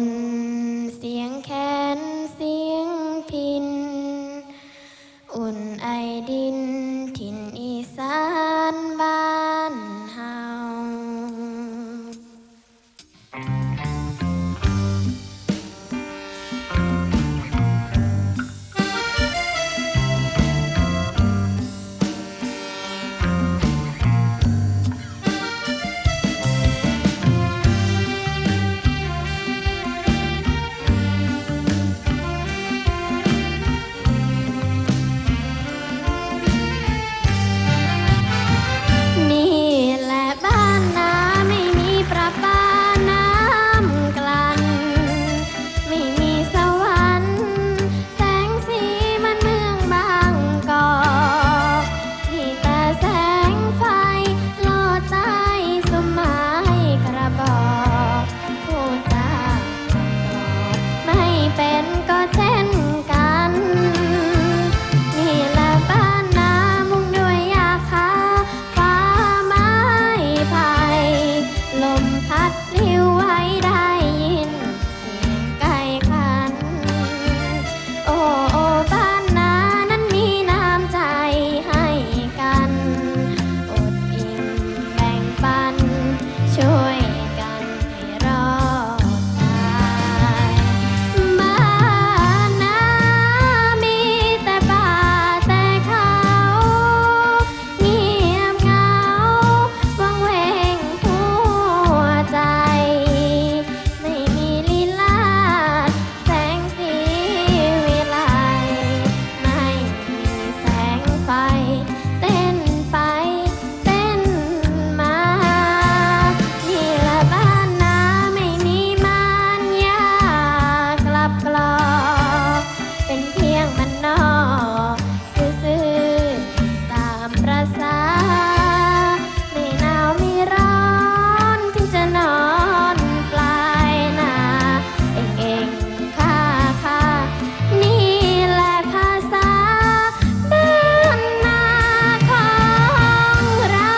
น เสียงแขนเสียงพิน อุ่นไอดินถิ่นอีสาน พัดปลิวไว้ได้ ไม่หนาวไม่ร้อนถึงจะนอนปลายนาเองเองค่าค่านี่แหละภาษาบ้านาของเรา